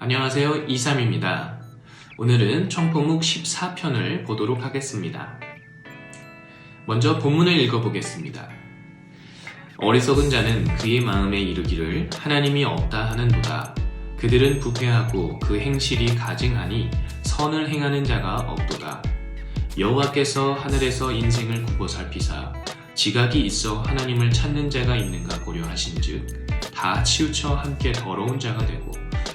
안녕하세요. 이삼입니다. 오늘은 청포묵 14편을 보도록 하겠습니다. 먼저 본문을 읽어보겠습니다. 어리석은 자는 그의 마음에 이르기를 하나님이 없다 하는도다. 그들은 부패하고 그 행실이 가증하니 선을 행하는 자가 없도다. 여호와께서 하늘에서 인생을 굽어 살피사 지각이 있어 하나님을 찾는 자가 있는가 고려하신즉 다 치우쳐 함께 더러운 자가 되고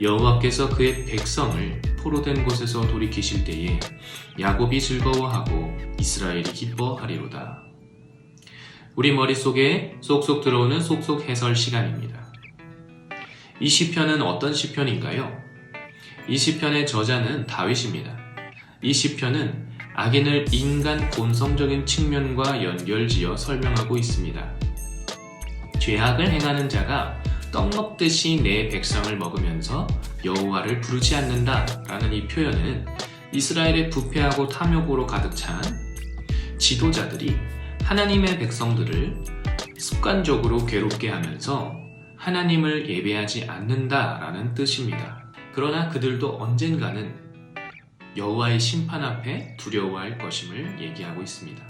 여호와께서 그의 백성을 포로된 곳에서 돌이키실 때에 야곱이 즐거워하고 이스라엘이 기뻐하리로다. 우리 머릿속에 쏙쏙 들어오는 쏙쏙 해설 시간입니다. 이 시편은 어떤 시편인가요? 이 시편의 저자는 다윗입니다. 이 시편은 악인을 인간 본성적인 측면과 연결지어 설명하고 있습니다. 죄악을 행하는 자가 떡 먹듯이 내 백성을 먹으면서 여호와를 부르지 않는다 라는 이 표현은 이스라엘의 부패하고 탐욕으로 가득 찬 지도자들이 하나님의 백성들을 습관적으로 괴롭게 하면서 하나님을 예배하지 않는다 라는 뜻입니다. 그러나 그들도 언젠가는 여호와의 심판 앞에 두려워할 것임을 얘기하고 있습니다.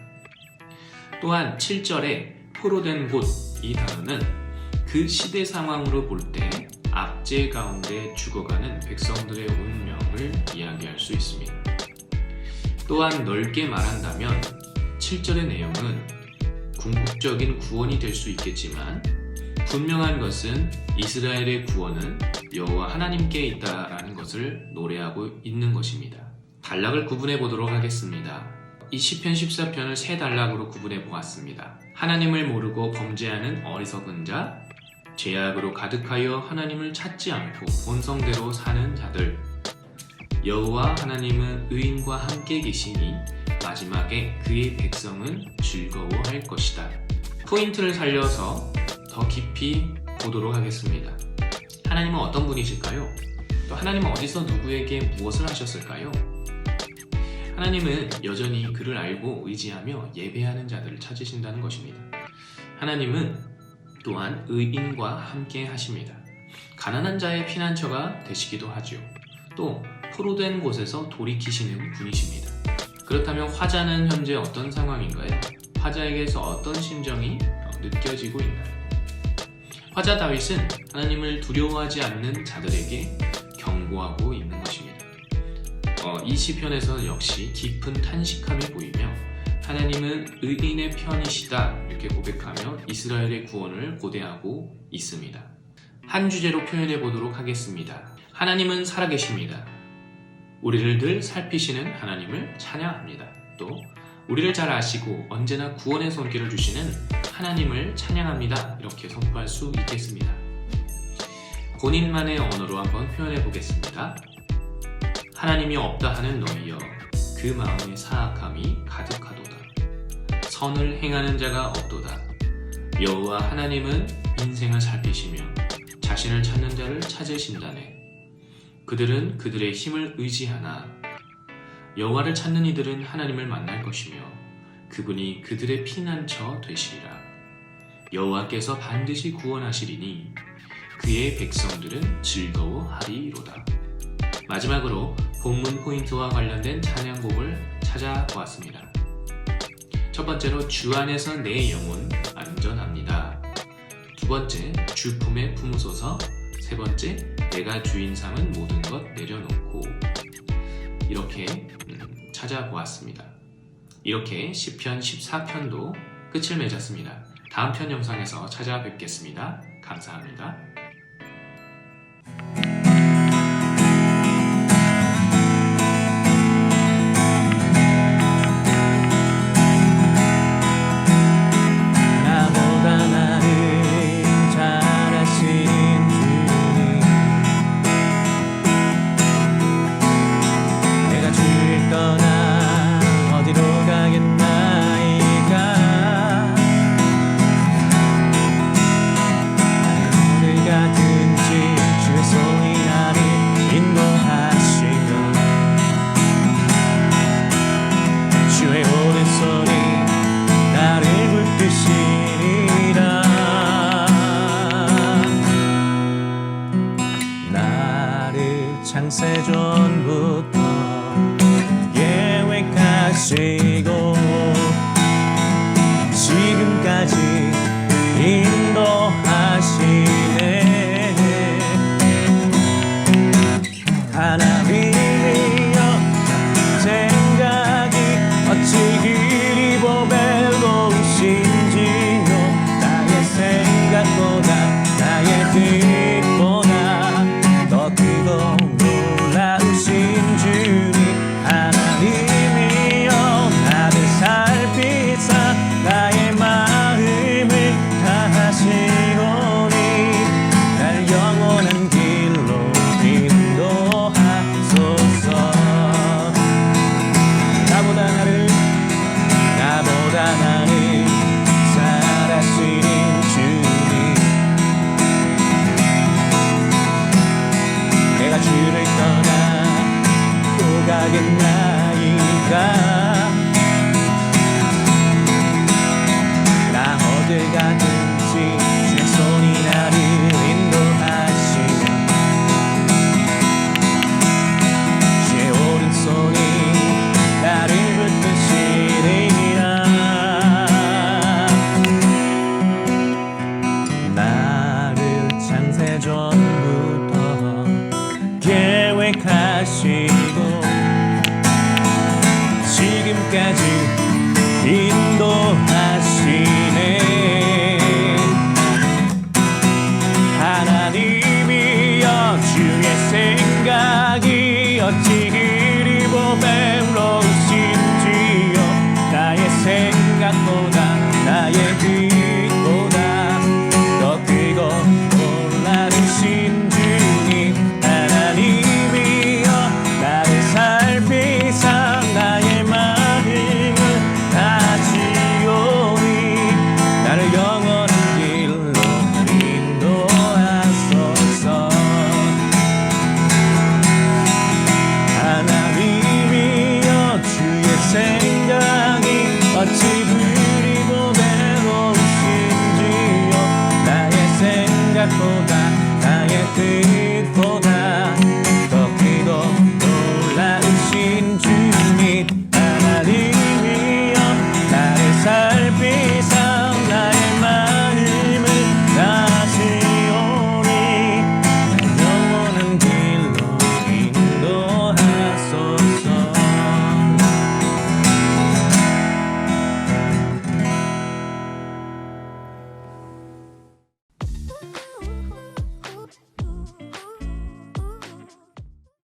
또한 7절에 포로된 곳 이 단어는 그 시대 상황으로 볼 때 압제 가운데 죽어가는 백성들의 운명을 이야기할 수 있습니다. 또한 넓게 말한다면 7절의 내용은 궁극적인 구원이 될 수 있겠지만 분명한 것은 이스라엘의 구원은 여호와 하나님께 있다라는 것을 노래하고 있는 것입니다. 단락을 구분해 보도록 하겠습니다. 이 시편 14편을 세 단락으로 구분해 보았습니다. 하나님을 모르고 범죄하는 어리석은 자, 죄악으로 가득하여 하나님을 찾지 않고 본성대로 사는 자들, 여호와 하나님은 의인과 함께 계시니 마지막에 그의 백성은 즐거워할 것이다. 포인트를 살려서 더 깊이 보도록 하겠습니다. 하나님은 어떤 분이실까요? 또 하나님은 어디서 누구에게 무엇을 하셨을까요? 하나님은 여전히 그를 알고 의지하며 예배하는 자들을 찾으신다는 것입니다. 하나님은 또한 의인과 함께 하십니다. 가난한 자의 피난처가 되시기도 하지요. 또 포로된 곳에서 돌이키시는 분이십니다. 그렇다면 화자는 현재 어떤 상황인가요? 화자에게서 어떤 심정이 느껴지고 있나요? 화자 다윗은 하나님을 두려워하지 않는 자들에게 경고하고 있는 것입니다. 어, 이 시편에서 역시 깊은 탄식함이 보이며 하나님은 의인의 편이시다 이렇게 고백하며 이스라엘의 구원을 고대하고 있습니다. 한 주제로 표현해 보도록 하겠습니다. 하나님은 살아계십니다. 우리를 늘 살피시는 하나님을 찬양합니다. 또 우리를 잘 아시고 언제나 구원의 손길을 주시는 하나님을 찬양합니다. 이렇게 선포할 수 있겠습니다. 본인만의 언어로 한번 표현해 보겠습니다. 하나님이 없다 하는 너희여 그 마음에 사악함이 가득하도다. 선을 행하는 자가 없도다. 여호와 하나님은 인생을 살피시며 자신을 찾는 자를 찾으신다네. 그들은 그들의 힘을 의지하나 여호와를 찾는 이들은 하나님을 만날 것이며 그분이 그들의 피난처 되시리라. 여호와께서 반드시 구원하시리니 그의 백성들은 즐거워하리로다. 마지막으로 본문 포인트와 관련된 찬양곡을 찾아보았습니다. 첫 번째로 주 안에서 내 영혼 안전합니다. 두 번째 주 품에 품으소서 세 번째 내가 주인 삼은 모든 것 내려놓고 이렇게 음, 찾아보았습니다. 이렇게 10편 14편도 끝을 맺었습니다. 다음 편 영상에서 찾아뵙겠습니다. 감사합니다. 계 어